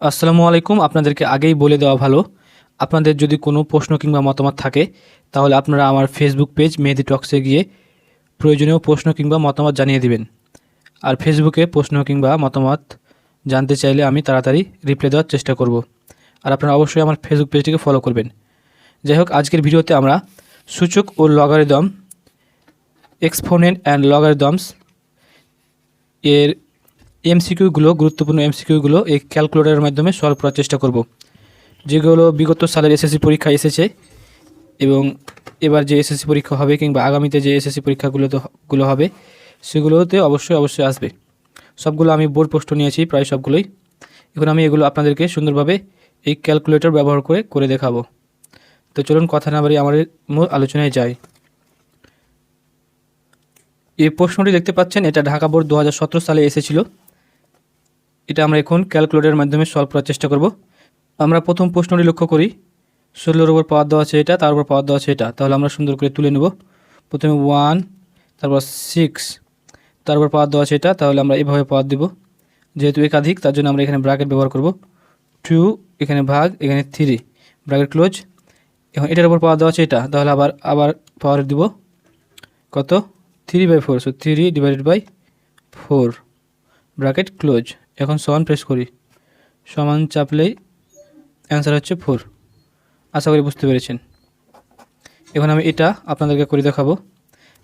আসসালামু আলাইকুম, আপনাদেরকে আগেই বলে দেওয়া ভালো। আপনাদের যদি কোনো প্রশ্ন কিংবা মতামত থাকে, তাহলে আপনারা আমার ফেসবুক পেজ মেহেদি টক্সে গিয়ে প্রয়োজনীয় প্রশ্ন কিংবা মতামত জানিয়ে দিবেন। আর ফেসবুকে প্রশ্ন কিংবা মতামত জানতে চাইলে আমি তাড়াতাড়ি রিপ্লাই দেওয়ার চেষ্টা করব। আর আপনারা অবশ্যই আমার ফেসবুক পেজটিকে ফলো করবেন। যাই হোক, আজকের ভিডিওতে আমরা সূচক ও লগারিদম এক্সপোনেন্ট অ্যান্ড লগারিদমস এর এমসিকিউগুলো, গুরুত্বপূর্ণ এমসিকিউগুলো এই ক্যালকুলেটরের মাধ্যমে সলভ করার চেষ্টা করব। যেগুলো বিগত সালের এসএসসি পরীক্ষা এসেছে এবং এবার যে এসএসসি পরীক্ষা হবে কিংবা আগামীতে যে এসএসসি পরীক্ষাগুলো গুলো হবে, সেগুলোতে অবশ্যই অবশ্যই আসবে। সবগুলো আমি বোর্ড পোস্ট নিয়েছি, প্রায় সবগুলোই। এখন আমি এগুলো আপনাদেরকে সুন্দরভাবে এই ক্যালকুলেটর ব্যবহার করে করে দেখাবো। তো চলুন, কথা না বাড়ি আমার মূল আলোচনায় যাই। এই প্রশ্নটি দেখতে পাচ্ছেন, এটা ঢাকা বোর্ড দু হাজার সতেরো সালে এসেছিল। এটা আমরা এখন ক্যালকুলেটরের মাধ্যমে সলভ করার চেষ্টা করব। আমরা প্রথম প্রশ্নটি লক্ষ্য করি। ষোলোর উপর পাওয়ার দেওয়া আছে এটা, তার উপর পাওয়ার দেওয়া আছে এটা। তাহলে আমরা সুন্দর করে তুলে নেব। প্রথমে ওয়ান তারপর সিক্স তার উপর পাওয়ার দেওয়া আছে এটা, তাহলে আমরা এভাবে পাওয়ার দেব। যেহেতু একাধিক, তার জন্য আমরা এখানে ব্র্যাকেট ব্যবহার করব। টু এখানে ভাগ, এখানে থ্রি ব্র্যাকেট ক্লোজ এখন এটার উপর পাওয়ার দেওয়া আছে এটা, তাহলে আবার আবার পাওয়ার দিব। কত? Three by four so three divided by four bracket close এখন সমান প্রেস করি। সমান চাপলেই অ্যান্সার হচ্ছে ফোর আশা করি বুঝতে পেরেছেন। এখন আমি এটা আপনাদেরকে করে দেখাবো।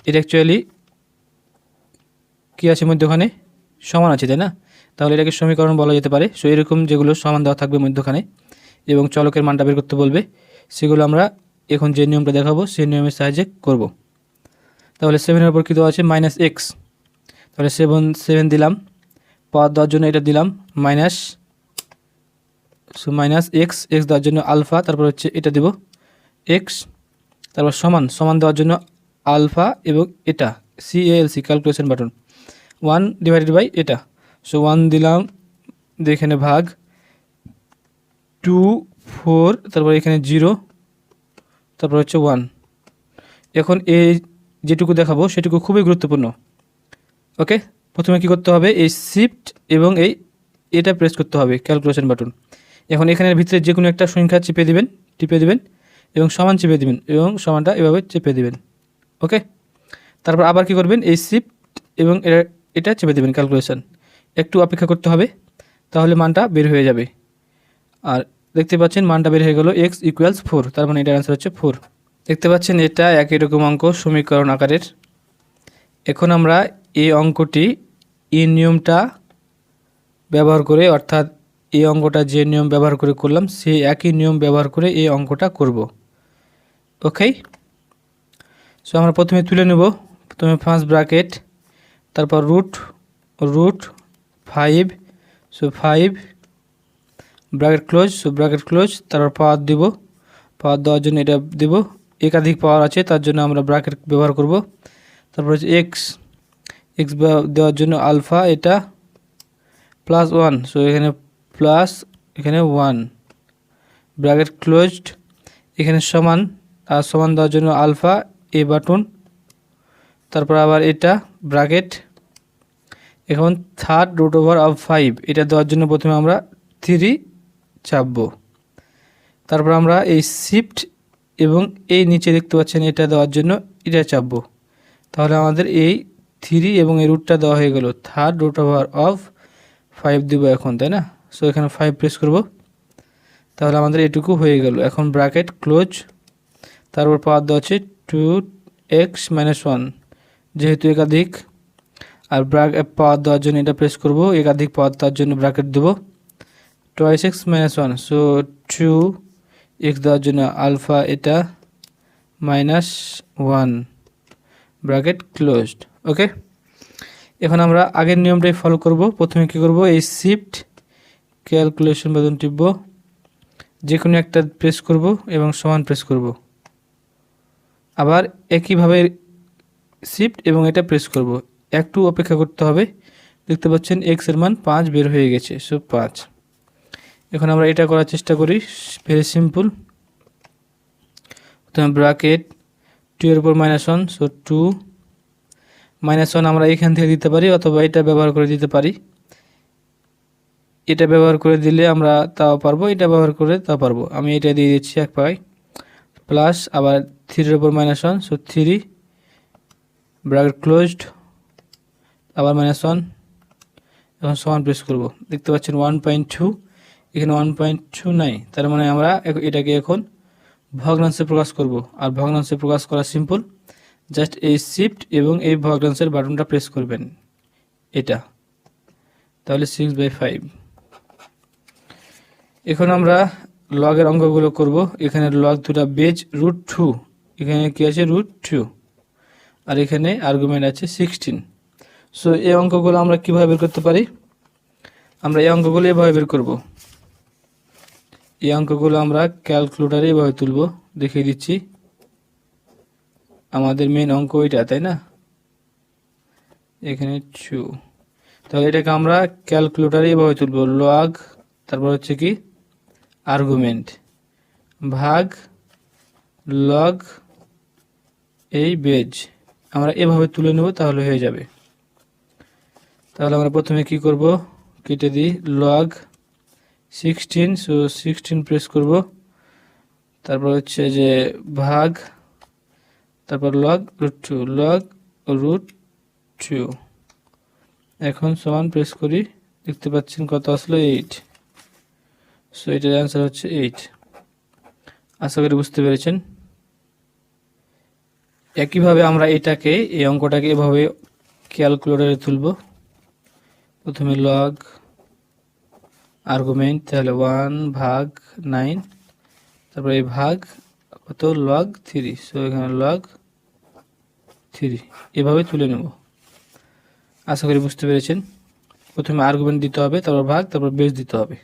এটা অ্যাকচুয়ালি কী আছে মধ্যখানে? সমান আছে, তাই না? তাহলে এটাকে সমীকরণ বলা যেতে পারে। সো এরকম যেগুলো সমান দেওয়া থাকবে মধ্যখানে এবং চলকের মানটা বের করতে বলবে, সেগুলো আমরা এখন যে নিয়মটা দেখাবো, সেই নিয়মের সাহায্যে করব। তাহলে সেভেনের উপর কী দেওয়া আছে? মাইনাস এক্স তাহলে সেভেন সেভেন দিলাম। পাওয়ার দেওয়ার জন্য এটা দিলাম minus so minus X X দেওয়ার জন্য আলফা তারপর হচ্ছে এটা দেব এক্স তারপর সমান সমান দেওয়ার জন্য আলফা এবং এটা C calculation button one divided by এটা সো ওয়ান দিলাম এখানে ভাগ টু ফোর তারপর এখানে জিরো তারপর হচ্ছে ওয়ান এখন এই যেটুকু দেখাবো সেটুকু খুবই গুরুত্বপূর্ণ ওকে প্রথমে কি করতে হবে? এই শিফট এবং এই এটা প্রেস করতে হবে ক্যালকুলেশন বাটন এখন এখানের ভিতরে যে কোনো একটা সংখ্যা চেপে দিবেন, টিপে দিবেন এবং সমান চেপে দিবেন এবং সমানটা এভাবে চেপে দিবেন। ওকে তারপর আবার কি করবেন? এই শিফট এবং এটা চেপে দেবেন ক্যালকুলেশন একটু অপেক্ষা করতে হবে, তাহলে মানটা বের হয়ে যাবে। আর দেখতে পাচ্ছেন মানটা বের হয়ে গেল এক্স ইকুয়ালস ফোর তার মানে এটার অ্যান্সার হচ্ছে ফোর দেখতে পাচ্ছেন এটা একই রকম অঙ্ক, সমীকরণ আকারের। এখন আমরা এই অঙ্কটি এই নিয়মটা ব্যবহার করে, অর্থাৎ এই অঙ্কটা যে নিয়ম ব্যবহার করে করলাম, সেই একই নিয়ম ব্যবহার করে এই অঙ্কটা করব। ওকে সো আমরা প্রথমে তুলে নেব। প্রথমে ফার্স্ট ব্র্যাকেট তারপর root root five so five bracket close so bracket close তারপর পাওয়ার দিব। পাওয়ার দেওয়ার জন্য এটা দেব। একাধিক পাওয়ার আছে, তার জন্য আমরা ব্র্যাকেট ব্যবহার করব। তারপর হচ্ছে এক্স এক্স দেওয়ার জন্য আলফা এটা প্লাস ওয়ান সো এখানে প্লাস এখানে ওয়ান ব্র্যাকেট ক্লোজড এখানে সমান, আর সমান দেওয়ার জন্য আলফা এ বাটন তারপর আবার এটা ব্র্যাকেট এখন third root over of five এটা দেওয়ার জন্য প্রথমে আমরা থ্রি চাপবো, তারপর আমরা এই শিফট এবং এই নিচে দেখতে পাচ্ছেন এটা দেওয়ার জন্য এটা চাপবো, তাহলে আমাদের এই থ্রি এবং এই রুটটা দেওয়া হয়ে গেল third root over of five দেবো এখন, তাই না? সো এখানে ফাইভ প্রেস করব। তাহলে আমাদের এটুকু হয়ে গেল। এখন ব্র্যাকেট ক্লোজ তারপর পাওয়ার দেওয়া হচ্ছে টু এক্স মাইনাস ওয়ান যেহেতু একাধিক। আর ব্র্যাক পাওয়ার দেওয়ার জন্য এটা প্রেস করব, একাধিক পাওয়ার দেওয়ার জন্য ব্র্যাকেট দেবো। Twice X minus one so two X দেওয়ার জন্য আলফা এটা minus one bracket closed okay এখন আমরা আগের নিয়মটাই ফলো করব। প্রথমে কী করব? এই শিফট ক্যালকুলেশন বাদন টিপব। যে কোনো একটা প্রেস করব এবং সমান প্রেস করব। আবার একইভাবে শিফট এবং এটা প্রেস করব। একটু অপেক্ষা করতে হবে। দেখতে পাচ্ছেন এক্সের মান পাঁচ বের হয়ে গেছে। সো পাঁচ। এখন আমরা এটা করার চেষ্টা করি। ভেরি সিম্পল প্রথমে ব্রাকেট টু এর উপর minus one so two minus one আমরা এখান থেকে দিতে পারি অথবা এটা ব্যবহার করে দিতে পারি। এটা ব্যবহার করে দিলে আমরা তাও পারব, এটা ব্যবহার করে তাও পারব। আমি এটা দিয়ে দিচ্ছি এক পাই প্লাস আবার থ্রির ওপর minus one so three bracket closed আবার মাইনাস ওয়ান। এখন সমান প্রেস করব। দেখতে পাচ্ছেন ওয়ান পয়েন্ট টু, এখানে ওয়ান পয়েন্ট টু নাই। তার মানে আমরা এটাকে এখন ভগ্নাংশে প্রকাশ করব। আর ভগ্নাংশে প্রকাশ করা সিম্পল। জাস্ট এই শিফট এবং এই ভগ্নাংশের বাটনটা প্রেস করবেন। এটা। তাহলে সিক্স বাই ফাইভ এখন আমরা লগের অঙ্কগুলো করব। এখানে লগ দুটা বেজ রুট টু এখানে কি আছে? রুট টু আর এখানে আর্গুমেন্ট আছে সিক্সটিন সো এই অঙ্কগুলো আমরা কীভাবে বের করতে পারি? আমরা এই অঙ্কগুলো এভাবে বের করব। এই অঙ্কগুলো আমরা ক্যালকুলেটারে এভাবে তুলব। দেখিয়ে দিচ্ছি। আমাদের মেন অঙ্ক ওইটা তাই না? এখানে টু তাহলে এটাকে আমরা ক্যালকুলেটারে এভাবে তুলব লগ তারপর হচ্ছে কি? আর্গুমেন্ট ভাগ লগ এই বেজ আমরা এভাবে তুলে নেব, তাহলে হয়ে যাবে। তাহলে আমরা প্রথমে কি করব? কেটে দিই log sixteen so sixteen press করব। তারপর হচ্ছে যে, ভাগ তারপর log root two log root two এখন সমান প্রেস করি, দেখতে পাচ্ছেন কত আসলো এইট সো এটার অ্যান্সার হচ্ছে এইট আশা করি বুঝতে পেরেছেন। একইভাবে আমরা এটাকে, এই অঙ্কটাকে এভাবে ক্যালকুলেটরে তুলব। প্রথমে লগ আর্গুমেন্ট তাহলে ওয়ান ভাগ নাইন তারপরে এই ভাগ কত? লগ থ্রি সো এখানে লগ থ্রি এভাবে তুলে নেব। আশা করি বুঝতে পেরেছেন। প্রথমে আর্গুমেন্ট দিতে হবে, তারপর ভাগ, তারপর বেস দিতে হবে।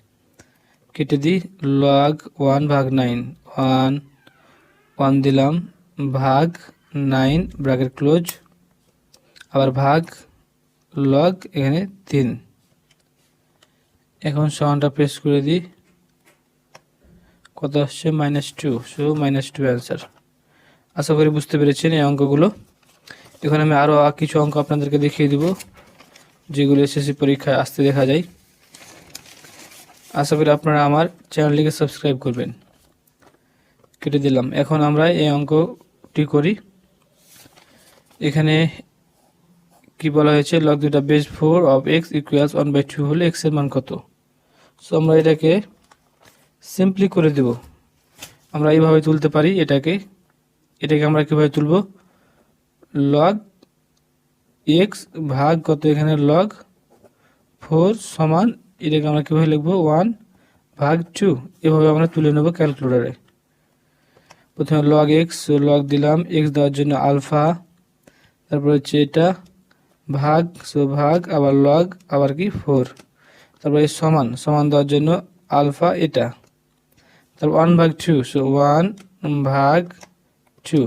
কেটে দিই লগ ওয়ান ভাগ নাইন ওয়ান ওয়ান দিলাম, ভাগ নাইন ব্র্যাকেট ক্লোজ আবার ভাগ লগ এখানে তিন। এখন সমানটা প্রেস করে দিই। কত আসছে? Minus two so minus two answer আশা করি বুঝতে পেরেছেন এই অঙ্কগুলো। এখন আমি আরও কিছু অঙ্ক আপনাদেরকে দেখিয়ে দিব, যেগুলো এসএসসি পরীক্ষায় আসতে দেখা যায়। আশা করি আপনারা আমার চ্যানেলটিকে সাবস্ক্রাইব করবেন। কেটে দিলাম। এখন আমরা এই অঙ্কটি করি। এখানে কি বলা হয়েছে? লগ দুটা base four of X equals one by two হলে এক্সের মান কত? সো আমরা এটাকে সিম্পলি করে দেব। আমরা এইভাবে তুলতে পারি এটাকে। এটাকে আমরা কীভাবে তুলব? লগ এক্স ভাগ কত এখানে লগ ফোর সমান, এটাকে আমরা কীভাবে লিখব? ওয়ান ভাগ টু এভাবে আমরা তুলে নেব ক্যালকুলেটারে প্রথমে লগ এক্স লগ দিলাম এক্স দেওয়ার জন্য আলফা তারপর হচ্ছে এটা ভাগ সো ভাগ, আবার লগ আবার কি? ফোর তারপর সমান সমান দেওয়ার জন্য আলফা এটা। তারপর ওয়ান ভাগ টু সো ওয়ান ভাগ টু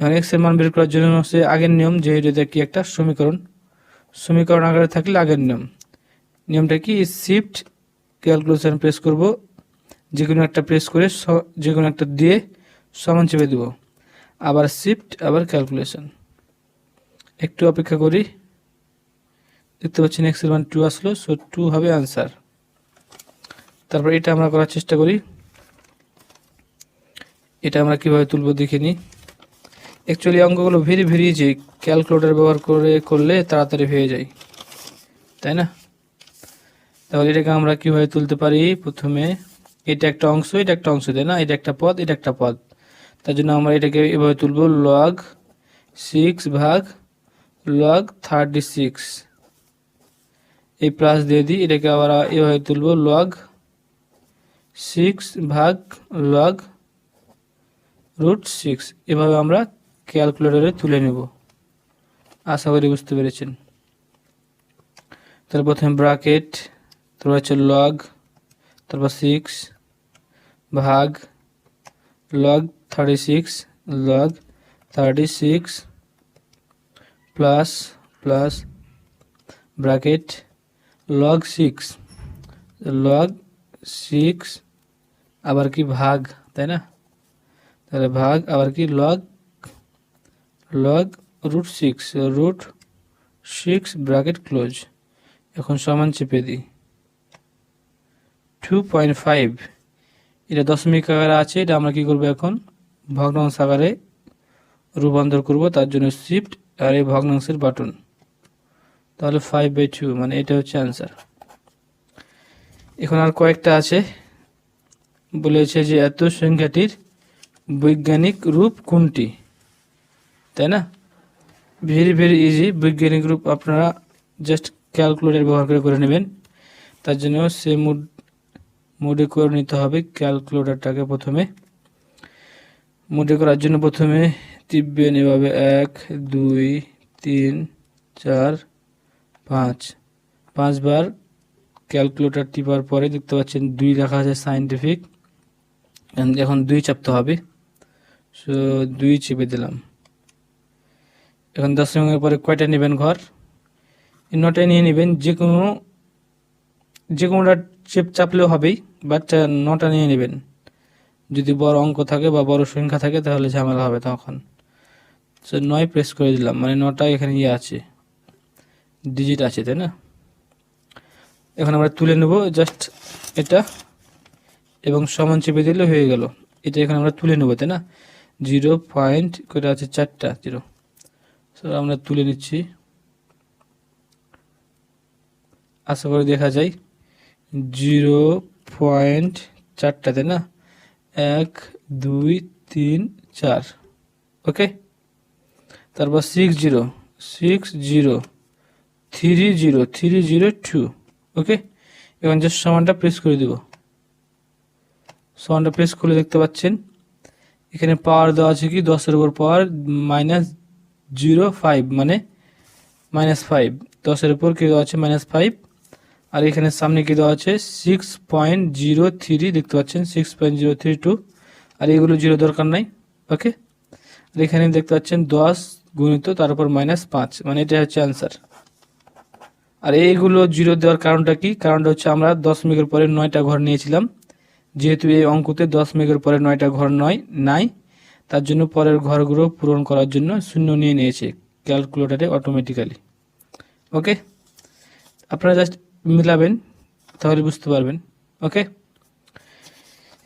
এখন এক্সের মান বের করার জন্য হচ্ছে আগের নিয়ম যে এটা কি একটা সমীকরণ। সমীকরণ আকারে থাকলে আগের নিয়ম। নিয়মটা কি? শিফট ক্যালকুলেশন প্রেস করব। যে কোনো একটা প্রেস করে যে কোনো একটা দিয়ে সমান চেপে দেব। আবার শিফট আবার ক্যালকুলেশন একটু অপেক্ষা করি। দেখতে পাচ্ছেন এক্সের মান টু আসলো সো টু হবে আনসার তারপর এটা আমরা করার চেষ্টা করি। এটা আমরা কীভাবে তুলবো দেখে নিই। অ্যাকচুয়ালি অঙ্কগুলো ভেরি ভেরি যে ক্যালকুলেটর ব্যবহার করে, করলে তাড়াতাড়ি হয়ে যায়। তাই না? তাহলে এটাকে আমরা কীভাবে তুলতে পারি? প্রথমে এটা একটা অংশ, এটা একটা অংশ, তাই না? এটা একটা পদ, এটা একটা পদ। তার জন্য আমরা এটাকে এভাবে তুলব লগ সিক্স ভাগ লগ থার্টি সিক্স এই প্লাস দিয়ে দিই, এটাকে আবার এভাবে তুলব লগ সিক্স ভাগ লগ রুট সিক্স এভাবে আমরা ক্যালকুলেটরে তুলে নেব। আশা করি বুঝতে পেরেছেন। তারপর প্রথমে ব্রাকেট তারপর হচ্ছে লগ তারপর সিক্স ভাগ log thirty six log thirty six plus plus bracket log six log six আবার কি ভাগ, তাই না? তাহলে ভাগ, আবার কি log log root six root six bracket close এখন সমান চেপে দিই। টু পয়েন্ট ফাইভ এটা দশমিক আকারে আছে, এটা আমরা কি করব এখন? ভগ্নাংশ আকারে রূপান্তর করব, তার জন্য শিফট আর এই ভগ্নাংশের বাটন তাহলে ফাইভ বাই টু মানে এটা হচ্ছে অ্যান্সার এখন আর কয়েকটা আছে, বলেছে যে এত সংখ্যাটির বৈজ্ঞানিক রূপ কোনটি? তাই না? ভেরি ভেরি ইজি বৈজ্ঞানিক রূপ আপনারা জাস্ট ক্যালকুলেটার ব্যবহার করে করে নেবেন। তার জন্য সে মুড মোডে করে নিতে হবে ক্যালকুলেটারটাকে প্রথমে। মোডে করার জন্য প্রথমে টিপবেন এভাবে এক, দুই, তিন, চার, পাঁচ। পাঁচবার ক্যালকুলেটার টিপার পরে দেখতে পাচ্ছেন দুই লেখা আছে সাইন্টিফিক এখন দুই চাপতে হবে। সো দুই চেপে দিলাম। এখন দশমিকের পরে কয়টা নেবেন ঘর? নটায় নিয়ে নেবেন যে কোনো যে কোনোটা চেপ চাপলেও হবেই বাট নটা নিয়ে নেবেন। যদি বড় অঙ্ক থাকে বা বড় সংখ্যা থাকে, তাহলে ঝামেলা হবে তখন। সো নয় প্রেস করে দিলাম মানে নটা এখানে ইয়ে আছে ডিজিট আছে, তাই না? এখন আমরা তুলে নেব জাস্ট এটা, এবং সমান চেপে দিলে হয়ে গেল। এটা এখানে আমরা তুলে নেব, তাই না? জিরো পয়েন্ট করে আছে? চারটা জিরো সো আমরা তুলে নিচ্ছি। আশা করে দেখা যায়। জিরো পয়েন্ট চারটা, তাই না? এক, দুই, তিন, চার। ওকে? তারপর six zero six zero three zero three zero two okay? এখন জাস্ট সমানটা প্রেস করে দেব। সমানটা প্রেস করলে দেখতে পাচ্ছেন, এখানে পাওয়ার দেওয়া আছে কি? দশের উপর পাওয়ার মাইনাস জিরো ফাইভ মানে মাইনাস ফাইভ দশের উপর কি দেওয়া আছে? মাইনাস ফাইভ আর এখানে সামনে কি দেওয়া আছে? সিক্স পয়েন্ট জিরো থ্রি দেখতে পাচ্ছেন six point zero three two আর এগুলো জিরো দরকার নাই ওকে আর এখানে দেখতে পাচ্ছেন, দশ গুণিত তার উপর মাইনাস পাঁচ মানে এটা হচ্ছে অ্যান্সার আর এইগুলো জিরো দেওয়ার কারণটা কি? কারণটা হচ্ছে আমরা দশ মেঘের পরে নয়টা ঘর নিয়েছিলাম। যেহেতু এই অঙ্কতে দশ মেঘের পরে নয়টা ঘর নয়, নাই। তার জন্য পরের ঘরগুলো পূরণ করার জন্য শূন্য নিয়ে নিয়েছে ক্যালকুলেটারে অটোমেটিক্যালি ওকে আপনারা জাস্ট মিলাবেন, তাহলে বুঝতে পারবেন। ওকে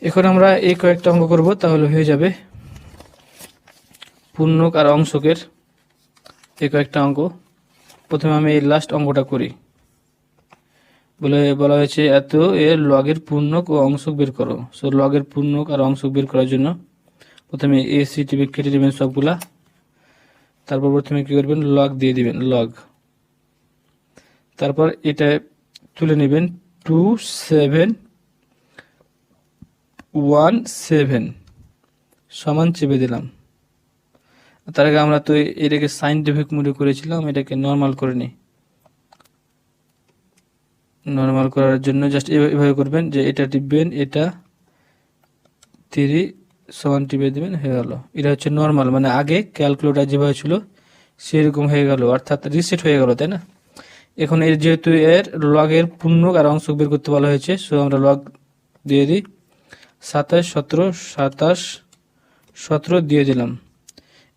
এখন আমরা এই কয়েকটা অঙ্ক করব, তাহলে হয়ে যাবে পূর্ণক আর অংশকের এই কয়েকটা অঙ্ক। প্রথমে আমি এই লাস্ট অঙ্কটা করি। বলে বলা হয়েছে, এত এর লগের পূর্ণক ও অংশক বের করো। সো লগের পূর্ণক আর অংশক বের করার জন্য প্রথমে এ সি টিভি কেটে দেবেন সবগুলা। তারপর প্রথমে কি করবেন? লগ দিয়ে দিবেন লগ তারপর এটা তুলে নেবেন টু সেভেন ওয়ান সেভেন সমান চেপে দিলাম। তার আগে আমরা তো এটাকে সাইন্টিফিক মোডে করেছিলাম, এটাকে নর্মাল করে নিই। নর্মাল করার জন্য জাস্ট এভাবে করবেন যে এটা টিপবেন, এটা থ্রি সমান টিপে দেবেন, হয়ে গেল। এটা হচ্ছে নর্মাল মানে আগে ক্যালকুলেটার যেভাবে ছিল, সেরকম হয়ে গেল, অর্থাৎ রিসেট হয়ে গেল, তাই না? এখন এর যেহেতু এর লগের পূর্ণ আর অংশ বের করতে বলা হয়েছে সো আমরা লগ দিয়ে দিই। সাতাশ, সতেরো সাতাশ, সতেরো দিয়ে দিলাম।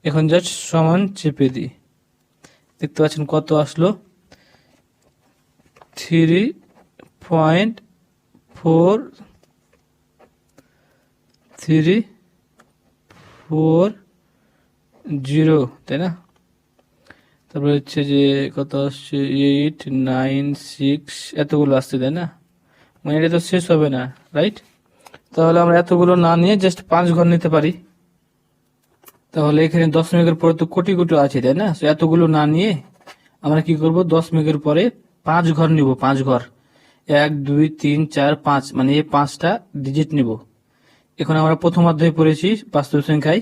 এখন জাস্ট সমান চেপে দিই। দেখতে পাচ্ছেন কত আসলো? Three point four three four zero, তাই না? তারপরে হচ্ছে যে কত আসছে? এইট, নাইন, সিক্স, এতগুলো আসছে, তাই না? মানে এটা তো শেষ হবে না, রাইট? তাহলে আমরা এতগুলো না নিয়ে জাস্ট পাঁচ ঘর নিতে পারি। তাহলে এখানে দশ মেঘের পরে তো কোটি কোটি আছে, তাই না? So, এতগুলো না নিয়ে আমরা কি করব? দশ মেঘের পরে পাঁচ ঘর নিব, পাঁচ ঘর। এক, দুই, তিন, চার, পাঁচ মানে এই পাঁচটা ডিজিট নিব। এখন আমরা প্রথম অধ্যায় পড়েছি বাস্তব সংখ্যায়।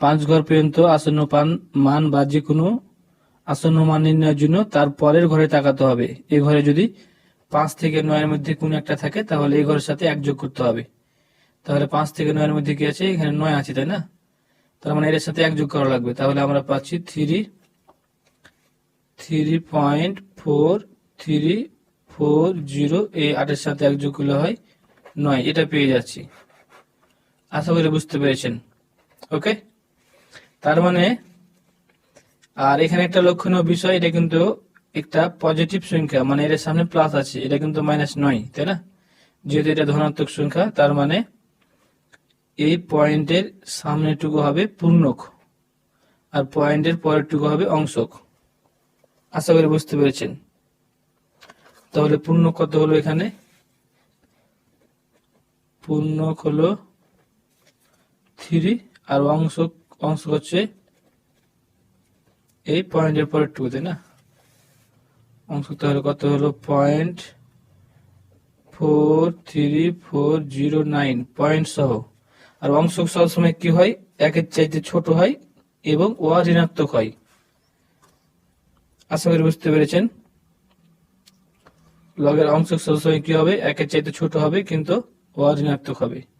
পাঁচ ঘর পর্যন্ত আসন্ন পান, মান বা যে কোনো আসন্ন মান নির্ণয়ের জন্য তার পরের ঘরে তাকাতে হবে। এ ঘরে যদি পাঁচ থেকে নয়ের মধ্যে কোনো একটা থাকে, তাহলে এই ঘরের সাথে এক যোগ করতে হবে। তাহলে পাঁচ থেকে নয়ের মধ্যে কি আছে? এখানে নয় আছে, তাই না? তার মানে এর সাথে এক যোগ করা লাগবে। তাহলে আমরা পাচ্ছি three three point four, three four zero, এই আটের সাথে এক যোগ করলে হয় নয়। এটা পেয়ে যাচ্ছি। আশা করি বুঝতে পেরেছেন। ওকে তার মানে আর এখানে একটা লক্ষণীয় বিষয়, এটা কিন্তু একটা পজিটিভ সংখ্যা মানে এর সামনে প্লাস আছে, এটা কিন্তু মাইনাস নয়, তাই না? যেহেতু এটা ধনাত্মক সংখ্যা, তার মানে এই পয়েন্টের সামনেটুকু হবে পূর্ণক, আর পয়েন্টের পরেরটুকু হবে অংশক। আশা করি বুঝতে পেরেছেন। তাহলে পূর্ণ কত হলো এখানে? পূর্ণক হলো থ্রি আর অংশক অংশ হচ্ছে এই পয়েন্টের পরের টু তাই না? অংশ তাহলে কত হলো? Point four three four zero nine point সহ। আর অংশক সবসময় কি হয়? একের চাইতে ছোট হয় এবং ও ঋণাত্মক হয়। আশা করি বুঝতে পেরেছেন। লগের অংশক সবসময় কি হবে? একের চাইতে ছোট হবে, কিন্তু ও ঋণাত্মক হবে।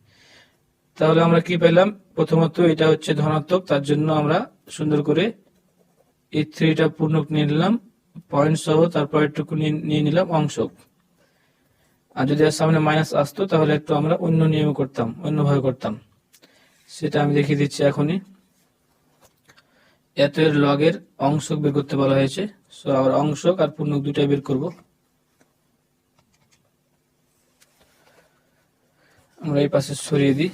তাহলে আমরা কি পেলাম? প্রথমত এটা হচ্ছে ধনাত্মক, তার জন্য আমরা সুন্দর করে এই থ্রিটা পূর্ণক নিয়ে নিলাম পয়েন্ট সহ, তারপর একটুকু নিয়ে- নিলাম অংশক। আর যদি এর সামনে মাইনাস আসতো, তাহলে একটু আমরা অন্য নিয়মে করতাম, অন্যভাবে করতাম। সেটা আমি দেখিয়ে দিচ্ছি এখনই। এত এর লগের অংশক বের করতে বলা হয়েছে। সো আমরা অংশক আর পূর্ণক দুটাই বের করব। আমরা এই পাশে সরিয়ে দিই।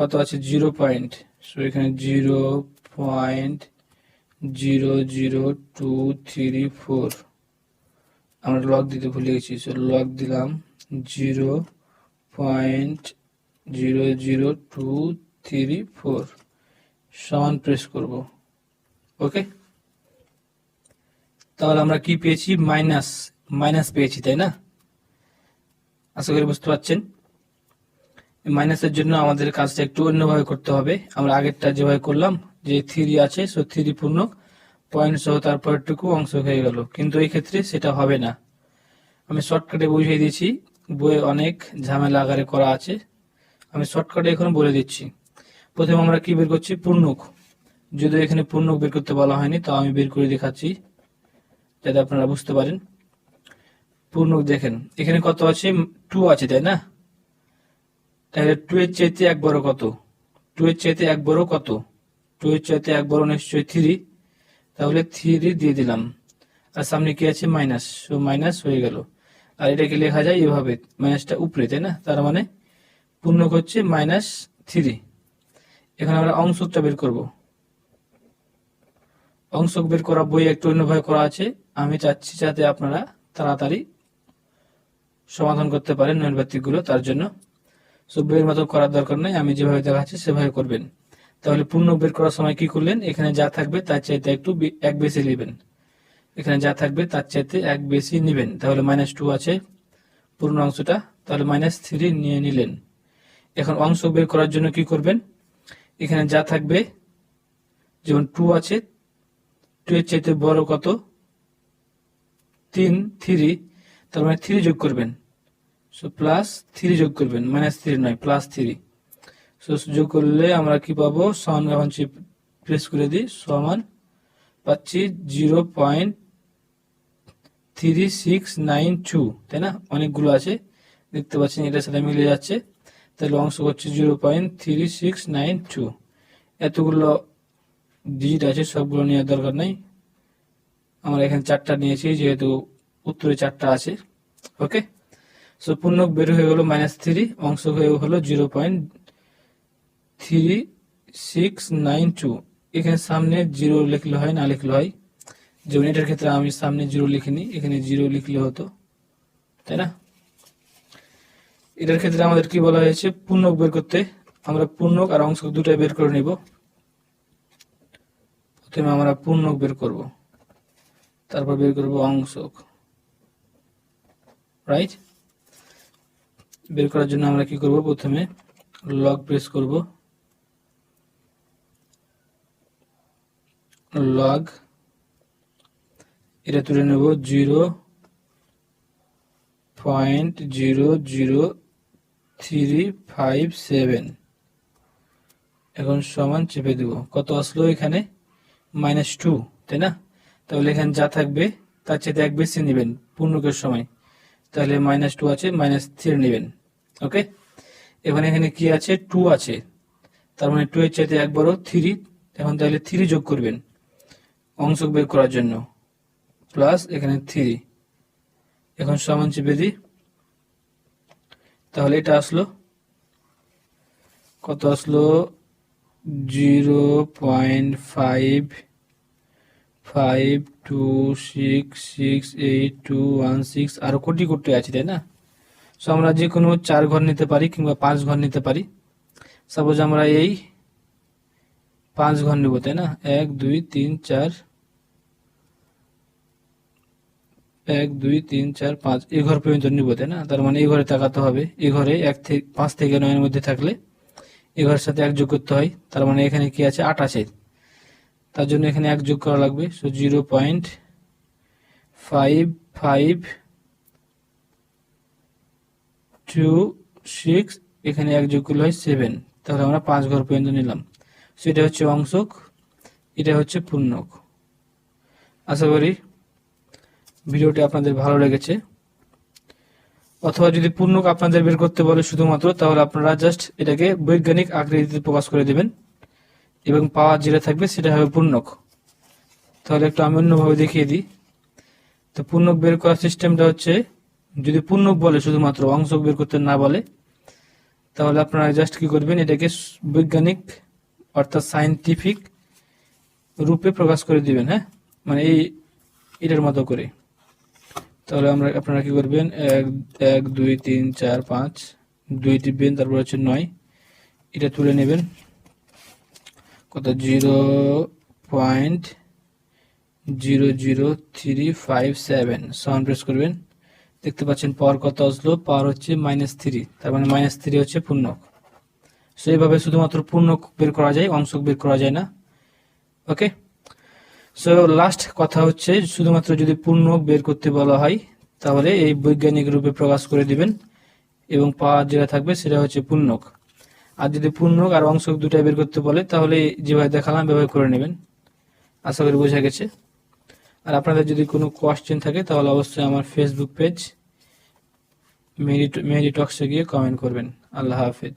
কত আছে? Zero point. সো এখানে zero point zero zero two three four. আমরা লক দিতে ভুলে গেছি। সো লক দিলাম zero point zero zero two three four. সমান প্রেস করব। ওকে তাহলে আমরা কি পেয়েছি? মাইনাস মাইনাস পেয়েছি, তাই না? আশা করি বুঝতে পারছেন। মাইনাসের জন্য আমাদের কাজটা একটু অন্যভাবে করতে হবে। আমরা আগেরটা যেভাবে করলাম, যে থ্রি আছে সো থ্রি পূর্ণ পয়েন্ট সহ তারপরটুকু অংশ হয়ে গেল। কিন্তু এই ক্ষেত্রে সেটা হবে না। আমি শর্টকাটে বুঝিয়ে দিয়েছি, বইয়ে অনেক ঝামেলা আকারে করা আছে। আমি শর্টকাটে এখন বলে দিচ্ছি। প্রথমে আমরা কি বের করছি? পূর্ণক। যদি এখানে পূর্ণক বের করতে বলা হয়নি, তাও আমি বের করে দেখাচ্ছি, যাতে আপনারা বুঝতে পারেন। পূর্ণক দেখেন, এখানে কত আছে? টু আছে, তাই না? তাহলে টু এর চাইতে এক বড় কত? টু এর চাইতে এক বড় কত? টু এর চাইতে এক বড় নিশ্চয়ই থ্রি তাহলে থ্রি দিয়ে দিলাম। আর সামনে কি আছে? মাইনাস সো মাইনাস হয়ে গেল। আর এটাকে লেখা যায় এভাবে। মাইনাসটা উপরে, তাই না? তার মানে পূর্ণ হচ্ছে মাইনাস থ্রি এখানে আমরা অংশটা বের করব। অংশ বের করা বই একটু অন্যভাবে করা আছে। আমি চাচ্ছি যাতে আপনারা তাড়াতাড়ি সমাধান করতে পারেন নৈর্বাতিক তার জন্য। বইয়ের মতো করার দরকার নেই, আমি যেভাবে দেখাচ্ছি সেভাবে করবেন। তাহলে পূর্ণ বের করার সময় কি করলেন? এখানে যা থাকবে তার চাইতে একটু এক বেশি নেবেন। এখানে যা থাকবে তার চাইতে এক বেশি নেবেন। তাহলে মাইনাস টু আছে, পূর্ণ অংশটা। তাহলে মাইনাস থ্রি নিয়ে নিলেন। এখন অংশ বের করার জন্য কি করবেন? এখানে যা থাকবে, যেমন টু আছে টু এর চাইতে বড় কত? তিন থ্রি তার মানে থ্রি যোগ করবেন। সো প্লাস থ্রি যোগ করবেন মাইনাস থ্রি নয় প্লাস থ্রি সো যোগ করলে আমরা কি পাবো? সমান এখন প্রেস করে দিই, সমান পাচ্ছি zero point three six nine two তাই না? অনেকগুলো আছে, দেখতে পাচ্ছেন এটার সাথে মিলে যাচ্ছে। তাহলে অংশ হচ্ছে zero point three six nine two এতগুলো ডিজিট আছে, সবগুলো নেওয়ার দরকার নেই। আমরা এখানে চারটা নিয়েছি, যেহেতু উত্তরে চারটা আছে ওকে সো পূর্ণক বের হয়ে গেল মাইনাস থ্রি অংশ হয়ে হলো zero point three six nine two এখানে সামনে জিরো লিখলে হয়, না লিখলে হয়? যেমন এটার ক্ষেত্রে আমি সামনে জিরো লিখিনি, এখানে জিরো লিখলে হতো, তাই না? এটার ক্ষেত্রে আমাদের কি বলা হয়েছে? পূর্ণক বের করতে, আমরা পূর্ণক আর অংশ দুটাই বের করে নিব। প্রথমে আমরা পূর্ণক বের করব, তারপর বের করব অংশক রাইট বের করার জন্য আমরা কি করব? প্রথমে লগ প্রেস করব। লগ এটা তুলে নেব zero point zero zero three five seven এখন সমান চেপে দেব। কত আসলো এখানে? মাইনাস টু তাই না? তাহলে এখানে যা থাকবে, তার চেয়ে এক বেশি নেবেন পূর্ণকের সময়। তাহলে মাইনাস টু আছে মাইনাস থ্রি নেবেন। ওকে এখানে এখানে কি আছে? টু আছে। তার মানে টু এর চাইতে এক বড় থ্রি এখন তাহলে থ্রি যোগ করবেন অংশ বের করার জন্য। প্লাস এখানে থ্রি এখন সমান চেপে দিই। তাহলে এটা আসলো কত আসলো? Zero point five five two six six eight two one six আরও কোটি কোটি আছে, তাই না? সো আমরা যে কোনো চার ঘর নিতে পারি কিংবা পাঁচ ঘর নিতে পারি। সাপোজ আমরা এই পাঁচ ঘর নেব, তাই না? এক, দুই, তিন, চার, এক, দুই, তিন, চার, পাঁচ এই ঘর পর্যন্ত নিব, তাই না? তার মানে এই ঘরে তাকাতে হবে। এই ঘরে এক থেকে পাঁচ থেকে নয়ের মধ্যে থাকলে এই ঘরের সাথে এক যোগ করতে হয়। তার মানে এখানে কি আছে? আট আছে তার জন্য এখানে এক যোগ করা লাগবে। So zero point five five two six এখানে এক যোগ করলে হয় সেভেন তাহলে আমরা পাঁচ ঘর পর্যন্ত নিলাম। সো এটা হচ্ছে অংশক, এটা হচ্ছে পূর্ণক। আশা করি ভিডিওটি আপনাদের ভালো লেগেছে। অথবা যদি পূর্ণক আপনাদের বের করতে বলে শুধুমাত্র, তাহলে আপনারা জাস্ট এটাকে বৈজ্ঞানিক আকৃতিতে প্রকাশ করে দেবেন। এবং পাওয়ার যেটা থাকবে সেটা হবে পূর্ণক। তাহলে একটু আমি অন্যভাবে দেখিয়ে দিই। তো পূর্ণক বের করার সিস্টেমটা হচ্ছে যদি পূর্ণক বলে শুধুমাত্র অংশ বের করতে না বলে, তাহলে আপনারা জাস্ট কি করবেন? এটাকে বৈজ্ঞানিক অর্থাৎ সায়েন্টিফিক রূপে প্রকাশ করে দিবেন হ্যাঁ? মানে এই এটার মতো করে। তাহলে আমরা, আপনারা কি করবেন? এক এক, দুই, তিন, চার, পাঁচ, দুই টিপবেন, তারপর হচ্ছে নয়। এটা তুলে নেবেন। কত? Zero point zero zero three five seven. Sound press করবেন। দেখতে পাচ্ছেন পাওয়ার কত আসলো পাওয়ার হচ্ছে মাইনাস থ্রি তার মানে মাইনাস থ্রি হচ্ছে পূর্ণক। সো এইভাবে শুধুমাত্র পূর্ণক বের করা যায়, অংশক বের করা যায় না। ওকে সো লাস্ট কথা হচ্ছে, শুধুমাত্র যদি পূর্ণক বের করতে বলা হয়, তাহলে এই বৈজ্ঞানিক রূপে প্রকাশ করে দিবেন, এবং পাওয়ার যেটা থাকবে সেটা হচ্ছে পূর্ণক। আর যদি পূর্ণক আর অংশক দুটাই বের করতে বলে, তাহলে যেভাবে দেখালাম ব্যবহার করে নেবেন। আশা করি বোঝা গেছে। আর আপনাদের যদি কোনো কোয়েশ্চেন থাকে, তাহলে অবশ্যই আমার ফেসবুক পেজ মেরি মেরি টক্সে গিয়ে কমেন্ট করবেন। আল্লাহ হাফেজ।